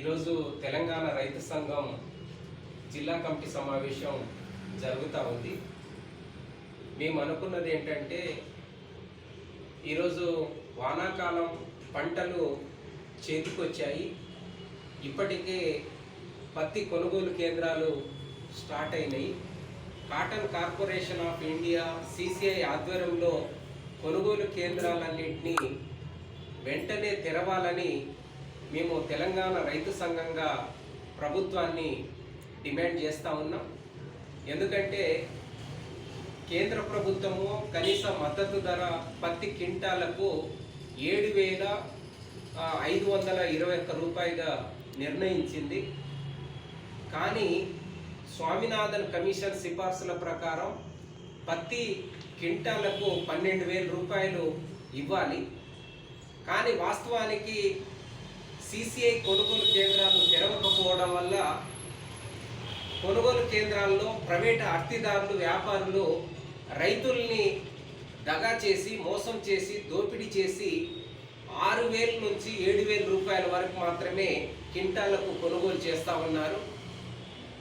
ఈరోజు తెలంగాణ రైతు సంఘం జిల్లా కమిటీ సమావేశం జరుగుతూ ఉంది. మేము అనుకున్నది ఏంటంటే ఈరోజు వానాకాలం పంటలు చేతికొచ్చాయి. ఇప్పటికే పత్తి కొనుగోలు కేంద్రాలు స్టార్ట్ అయినాయి. Cotton corporation of India CCI ఆధ్వర్యంలో కొనుగోలు కేంద్రాలన్నింటినీ వెంటనే తెరవాలని మేము తెలంగాణ రైతు సంఘంగా ప్రభుత్వాన్ని డిమాండ్ చేస్తూ ఉన్నాం. ఎందుకంటే కేంద్ర ప్రభుత్వము కనీస మద్దతు ధర పత్తి క్వింటాలకు ఏడు వేల ఐదు వందల ఇరవై ఒక్క రూపాయిగా నిర్ణయించింది. కానీ స్వామినాథన్ కమిషన్ సిఫార్సుల ప్రకారం పత్తి క్వింటాలకు పన్నెండు వేల రూపాయలు ఇవ్వాలి. కానీ వాస్తవానికి సిసిఐ కొనుగోలు కేంద్రాలు తెరవకపోవడం వల్ల కొనుగోలు కేంద్రాల్లో ప్రైవేట్ అర్తిదారులు వ్యాపారులు రైతుల్ని దగా చేసి మోసం చేసి దోపిడీ చేసి ఆరు వేల నుంచి ఏడు వేల రూపాయల వరకు మాత్రమే కింటాలకు కొనుగోలు చేస్తూ ఉన్నారు.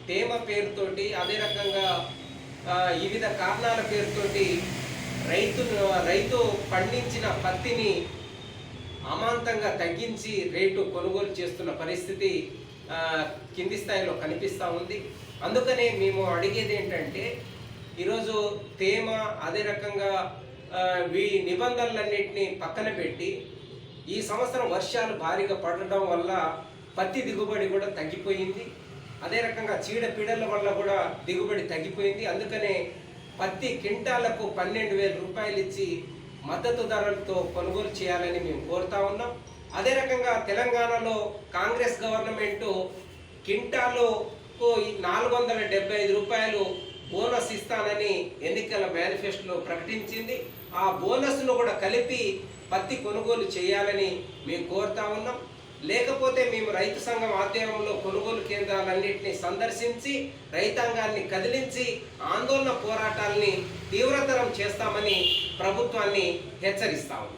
తేమ పేరుతోటి అదే రకంగా వివిధ కారణాల పేరుతోటి రైతు రైతు పండించిన పత్తిని అమాంతంగా తగ్గించి రేటు కొనుగోలు చేస్తున్న పరిస్థితి కింది స్థాయిలో కనిపిస్తూ ఉంది. అందుకనే మేము అడిగేది ఏంటంటే ఈరోజు తేమ అదే రకంగా ఈ వీ నిబంధనలన్నింటినీ పక్కన పెట్టి ఈ సంవత్సరం వర్షాలు భారీగా పడడం వల్ల పత్తి దిగుబడి కూడా తగ్గిపోయింది. అదే రకంగా చీడపీడల వల్ల కూడా దిగుబడి తగ్గిపోయింది. అందుకనే పత్తి క్వింటాలకు పన్నెండు వేల రూపాయలు ఇచ్చి మద్దతు ధరలతో కొనుగోలు చేయాలని మేము కోరుతా ఉన్నాం. అదే రకంగా తెలంగాణలో కాంగ్రెస్ గవర్నమెంట్ కింటాలో నాలుగు వందల డెబ్బై ఐదు రూపాయలు బోనస్ ఇస్తానని ఎన్నికల మేనిఫెస్టోలో ప్రకటించింది. ఆ బోనస్ను కూడా కలిపి పత్తి కొనుగోలు చేయాలని మేము కోరుతా ఉన్నాం. లేకపోతే మేము రైతు సంఘం ఆధ్వర్యంలో కొనుగోలు కేంద్రాలన్నింటినీ సందర్శించి రైతాంగాన్ని కదిలించి ఆందోళన పోరాటాల్ని చేస్తామని ప్రభుత్వాన్ని హెచ్చరిస్తా ఉన్నాం.